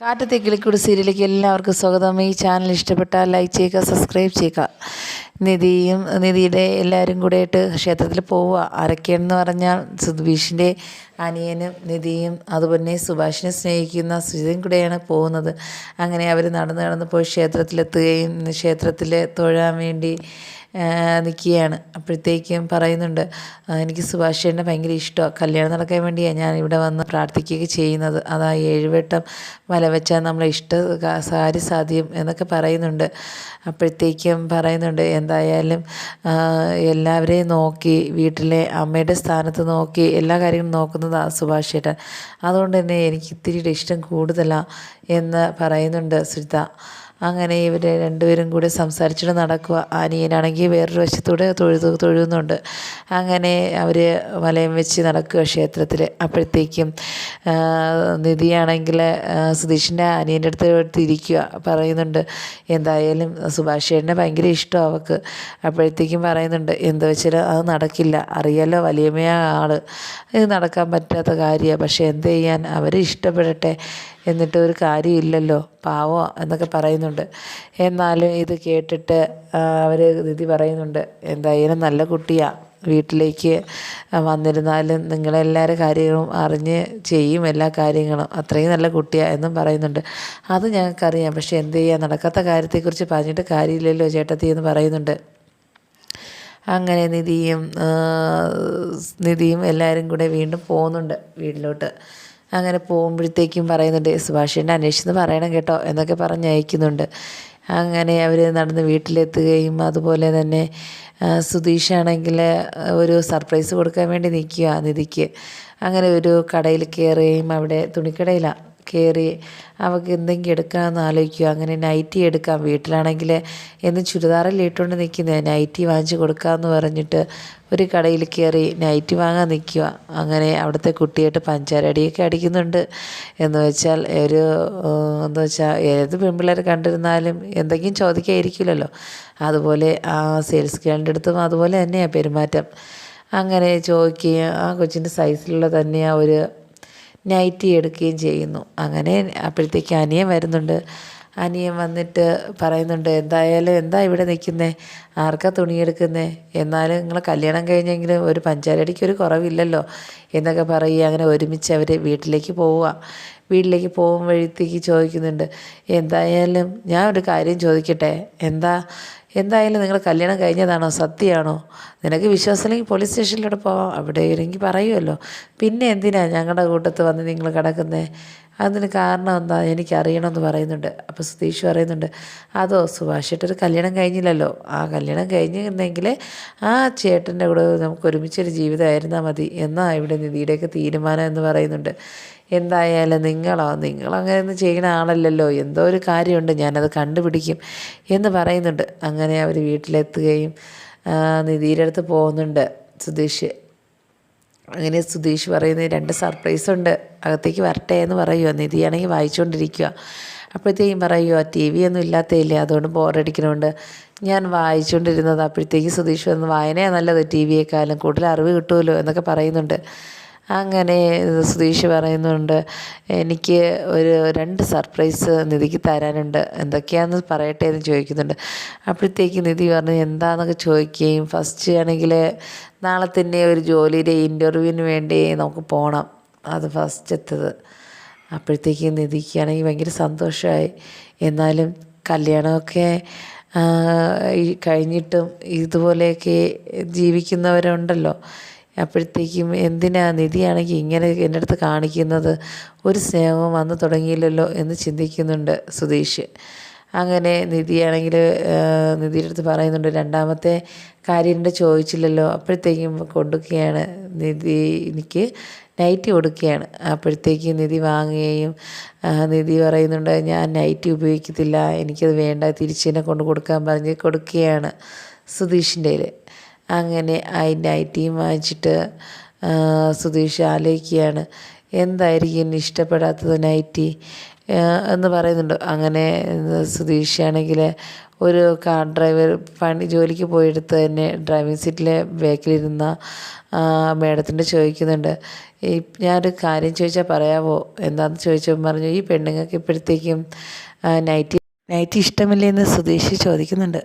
കാറ്റത്തെ കിളിക്കൂട് സീരിയലിലേക്ക് എല്ലാവർക്കും സ്വാഗതം. ഈ ചാനൽ ഇഷ്ടപ്പെട്ടാൽ ലൈക്ക് ചെയ്യുക സബ്സ്ക്രൈബ് ചെയ്യുക. നിധിയും നിധിയുടെ എല്ലാവരും കൂടെയായിട്ട് ക്ഷേത്രത്തിൽ പോവുക. ആരൊക്കെയാണെന്ന് പറഞ്ഞാൽ സുധീഷിന്റെ അനിയനും നിധിയും അതുപോലെ സുഭാഷിനെ സ്നേഹിക്കുന്ന സുജിതയും കൂടെയാണ് പോകുന്നത്. അങ്ങനെ അവർ നടന്ന് നടന്ന് പോയി ക്ഷേത്രത്തിലെത്തുകയും ക്ഷേത്രത്തിൽ തൊഴാൻ വേണ്ടി നിൽക്കുകയാണ്. അപ്പോഴത്തേക്കും പറയുന്നുണ്ട് എനിക്ക് സുഭാഷ് ഭയങ്കര ഇഷ്ടമാണ്. കല്യാണം നടക്കാൻ വേണ്ടിയാണ് ഞാൻ ഇവിടെ വന്ന് പ്രാർത്ഥിക്കുകയൊക്കെ ചെയ്യുന്നത്. അതാ ഏഴുവട്ടം വല വെച്ചാൽ നമ്മളെ ഇഷ്ട സാരി സാധ്യം എന്നൊക്കെ പറയുന്നുണ്ട്. അപ്പോഴത്തേക്കും പറയുന്നുണ്ട് എന്തായാലും എല്ലാവരെയും നോക്കി വീട്ടിലെ അമ്മയുടെ സ്ഥാനത്ത് നോക്കി എല്ലാ കാര്യങ്ങളും നോക്കുന്നതാണ് സുഭാഷ് ചേട്ടൻ അതുകൊണ്ട് തന്നെ എനിക്ക് ഇത്തിരിയുടെ ഇഷ്ടം കൂടുതലാണ് എന്ന് പറയുന്നുണ്ട് സുജിത അങ്ങനെ ഇവർ രണ്ടുപേരും കൂടി സംസാരിച്ചിട്ട് നടക്കുക. അനിയനാണെങ്കിൽ വേറൊരു വശത്തൂടെ തൊഴുതു തൊഴുന്നുണ്ട്. അങ്ങനെ അവർ വലയം വെച്ച് നടക്കുക ക്ഷേത്രത്തിൽ അപ്പോഴത്തേക്കും നിധിയാണെങ്കിൽ സുധീഷിന്റെ അനിയന്റെ അടുത്ത് തിരിക്കുക പറയുന്നുണ്ട് എന്തായാലും സുഭാഷേട്ടനെ ഭയങ്കര ഇഷ്ടമാണ് അവൾക്ക് അപ്പോഴത്തേക്കും പറയുന്നുണ്ട് എന്താ വെച്ചാൽ അത് നടക്കില്ല. അറിയാലോ വലിയമ്മയ ആൾ ഇത് നടക്കാൻ പറ്റാത്ത കാര്യമാണ് പക്ഷേ എന്ത് ചെയ്യാൻ? അവർ ഇഷ്ടപ്പെടട്ടെ. എന്നിട്ട് ഒരു കാര്യമില്ലല്ലോ പാവോ എന്നൊക്കെ പറയുന്നുണ്ട്. എന്നാലും ഇത് കേട്ടിട്ട് അവർ നിധി പറയുന്നുണ്ട് എന്തായാലും നല്ല കുട്ടിയാണ് വീട്ടിലേക്ക് വന്നിരുന്നാലും നിങ്ങളെല്ലാവരും കാര്യങ്ങളും അറിഞ്ഞ് ചെയ്യും എല്ലാ കാര്യങ്ങളും അത്രയും നല്ല കുട്ടിയാണ് എന്നും പറയുന്നുണ്ട്. അത് ഞങ്ങൾക്കറിയാം പക്ഷേ എന്ത് ചെയ്യാൻ നടക്കാത്ത കാര്യത്തെക്കുറിച്ച് പറഞ്ഞിട്ട് കാര്യമില്ലല്ലോ ചേട്ടത്തി എന്ന് പറയുന്നുണ്ട്. അങ്ങനെ നിധിയും നിധിയും എല്ലാവരും കൂടെ വീണ്ടും പോകുന്നുണ്ട് വീട്ടിലോട്ട്. അങ്ങനെ പോകുമ്പോഴത്തേക്കും പറയുന്നുണ്ട് സുഭാഷിനെ അന്വേഷിച്ചെന്ന് പറയണം കേട്ടോ എന്നൊക്കെ പറഞ്ഞ് അയക്കുന്നുണ്ട്. അങ്ങനെ അവർ നടന്ന് വീട്ടിലെത്തുകയും അതുപോലെ തന്നെ സുധീഷാണെങ്കിൽ ഒരു സർപ്രൈസ് കൊടുക്കാൻ വേണ്ടി നിൽക്കുക നിധിക്ക്. അങ്ങനെ ഒരു കടയിൽ കയറുകയും അവിടെ തുണിക്കടയിലാണ് കയറി അവൾക്ക് എന്തെങ്കിലും എടുക്കാമെന്ന് ആലോചിക്കുക. അങ്ങനെ നൈറ്റി എടുക്കാം. വീട്ടിലാണെങ്കിൽ എന്ന് ചുരിദാറിൽ ഇട്ടുകൊണ്ട് നിൽക്കുന്നത് നൈറ്റി വാങ്ങിച്ച് കൊടുക്കാമെന്ന് പറഞ്ഞിട്ട് ഒരു കടയിൽ കയറി നൈറ്റി വാങ്ങാൻ നിൽക്കുക. അങ്ങനെ അവിടുത്തെ കുട്ടിയായിട്ട് പഞ്ചാരടിയൊക്കെ അടിക്കുന്നുണ്ട്. എന്ന് വെച്ചാൽ ഒരു എന്താ വെച്ചാൽ ഏത് പെൺപിള്ളേർ കണ്ടിരുന്നാലും എന്തെങ്കിലും ചോദിക്കായിരിക്കില്ലല്ലോ. അതുപോലെ ആ സെയിൽസ് ഗേളിന്റെ അടുത്തും അതുപോലെ തന്നെയാണ് പെരുമാറ്റം. അങ്ങനെ ചോദിക്കുകയും ആ കൊച്ചിന്റെ സൈസിലുള്ള തന്നെയാണ് ഒരു നൈറ്റി എടുക്കുകയും ചെയ്യുന്നു. അങ്ങനെ അപ്പോഴത്തേക്ക് അനിയൻ വരുന്നുണ്ട്. അനിയൻ വന്നിട്ട് പറയുന്നുണ്ട് എന്തായാലും എന്താ ഇവിടെ നിൽക്കുന്നേ? ആർക്കാ തുണിയെടുക്കുന്നത് എന്നാലും നിങ്ങൾ കല്യാണം കഴിഞ്ഞെങ്കിലും ഒരു പഞ്ചാരടിക്ക് ഒരു കുറവില്ലല്ലോ. എന്നൊക്കെ പറയുക. അങ്ങനെ ഒരുമിച്ച് അവർ വീട്ടിലേക്ക് പോവുക. വീട്ടിലേക്ക് പോകുമ്പോഴത്തേക്ക് ചോദിക്കുന്നുണ്ട് എന്തായാലും ഞാൻ ഒരു കാര്യം ചോദിക്കട്ടെ? എന്താ എന്തായാലും നിങ്ങൾ കല്യാണം കഴിഞ്ഞതാണോ? സത്യമാണോ? നിനക്ക് വിശ്വാസമില്ലെങ്കിൽ പോലീസ് സ്റ്റേഷനിലൂടെ പോവാം. അവിടെ ഇല്ലെങ്കിൽ പറയുമല്ലോ പിന്നെ എന്തിനാ ഞങ്ങളുടെ കൂട്ടത്ത് വന്ന് നിങ്ങൾ കിടക്കുന്നേ? അതിന് കാരണം എന്താ? എനിക്കറിയണമെന്ന് പറയുന്നുണ്ട്. അപ്പോൾ സുതീഷ് പറയുന്നുണ്ട് അതോ സുഭാഷിട്ടൊരു കല്യാണം കഴിഞ്ഞില്ലല്ലോ? ആ കല്യാണം കഴിഞ്ഞിരുന്നെങ്കിൽ ആ ചേട്ടന്റെ കൂടെ നമുക്ക് ഒരുമിച്ചൊരു ജീവിതമായിരുന്നാൽ മതി. എന്നാ ഇവിടെ നിധിയുടെയൊക്കെ തീരുമാനം എന്ന് പറയുന്നുണ്ട്. എന്തായാലും നിങ്ങളോ നിങ്ങളങ്ങനെയൊന്നും ചെയ്യണ ആളല്ലല്ലോ. എന്തോ ഒരു കാര്യമുണ്ട് ഞാനത് കണ്ടുപിടിക്കും എന്ന് പറയുന്നുണ്ട്. അങ്ങനെ അവർ വീട്ടിലെത്തുകയും നിധിയുടെ അടുത്ത് പോകുന്നുണ്ട് സുധീഷ്. അങ്ങനെ സുധീഷ് പറയുന്നത് രണ്ട് സർപ്രൈസ് ഉണ്ട്. അകത്തേക്ക് വരട്ടെ എന്ന് പറയുക നിധിയാണെങ്കിൽ വായിച്ചുകൊണ്ടിരിക്കുക അപ്പോഴത്തേക്കും പറയുമോ ടി വി ഒന്നും ഇല്ലാത്തതില്ലേ? അതുകൊണ്ട് ബോറടിക്കണോണ്ട്. ഞാൻ വായിച്ചുകൊണ്ടിരുന്നത് അപ്പോഴത്തേക്ക് സുധീഷ് വന്ന് വായനയാണ് നല്ലത് ടി വിയേക്കാളും കൂടുതൽ അറിവ് കിട്ടുമല്ലോ? എന്നൊക്കെ പറയുന്നുണ്ട്. അങ്ങനെ സുധീഷ് പറയുന്നുണ്ട് എനിക്ക് ഒരു രണ്ട് സർപ്രൈസ് നിധിക്ക് തരാനുണ്ട്. എന്തൊക്കെയാണെന്ന് പറയട്ടെ എന്ന് ചോദിക്കുന്നുണ്ട്. അപ്പോഴത്തേക്ക് നിധി പറഞ്ഞു എന്താണെന്നൊക്കെ ചോദിക്കുകയും ഫസ്റ്റ് ആണെങ്കിൽ നാളെ തന്നെ ഒരു ജോലിയുടെ ഇന്റർവ്യൂവിന് വേണ്ടി നമുക്ക് പോകണം അത് ഫസ്റ്റത്തത് അപ്പോഴത്തേക്ക് നിധിക്കാണെങ്കിൽ ഭയങ്കര സന്തോഷമായി. എന്നാലും കല്യാണമൊക്കെ കഴിഞ്ഞിട്ടും ഇതുപോലെയൊക്കെ ജീവിക്കുന്നവരുണ്ടല്ലോ. അപ്പോഴത്തേക്കും എന്തിനാ നിധിയാണെങ്കിൽ ഇങ്ങനെ എന്റെ അടുത്ത് കാണിക്കുന്നത്? ഒരു സ്നേഹവും വന്നു തുടങ്ങിയില്ലല്ലോ എന്ന് ചിന്തിക്കുന്നുണ്ട് സുധീഷ്. അങ്ങനെ നിധിയാണെങ്കിൽ നിധിയുടെ അടുത്ത് പറയുന്നുണ്ട് രണ്ടാമത്തെ കാര്യം ചോദിച്ചില്ലല്ലോ. അപ്പോഴത്തേക്കും കൊടുക്കുകയാണ് നിധി എനിക്ക് നൈറ്റി കൊടുക്കുകയാണ്. അപ്പോഴത്തേക്ക് നിധി വാങ്ങുകയും നിധി പറയുന്നുണ്ട് ഞാൻ നൈറ്റി ഉപയോഗിക്കത്തില്ല എനിക്കത് വേണ്ട തിരിച്ചെന്നെ കൊണ്ട് കൊടുക്കാൻ പറഞ്ഞ് കൊടുക്കുകയാണ് സുധീഷിന്റെ അങ്ങനെ ഐ നൈറ്റിയും വാങ്ങിച്ചിട്ട് സുധീഷ് ആലോചിക്കുകയാണ് എന്തായിരിക്കും ഇഷ്ടപ്പെടാത്തത് നൈറ്റി എന്ന് പറയുന്നുണ്ട്. അങ്ങനെ സുധീഷാണെങ്കിൽ ഒരു കാർ ഡ്രൈവർ പണി ജോലിക്ക് പോയെടുത്ത് തന്നെ ഡ്രൈവിംഗ് സീറ്റിലെ ബാക്കിലിരുന്ന മേഡത്തിന്റെ ചോദിക്കുന്നുണ്ട്. ഈ ഞാനൊരു കാര്യം ചോദിച്ചാൽ പറയാമോ എന്താണെന്ന് ചോദിച്ചപ്പോൾ പറഞ്ഞു ഈ പെണ്ണുങ്ങൾക്ക് ഇപ്പോഴത്തേക്കും നൈറ്റി നൈറ്റി ഇഷ്ടമില്ലേ എന്ന് സുധീഷ് ചോദിക്കുന്നുണ്ട്.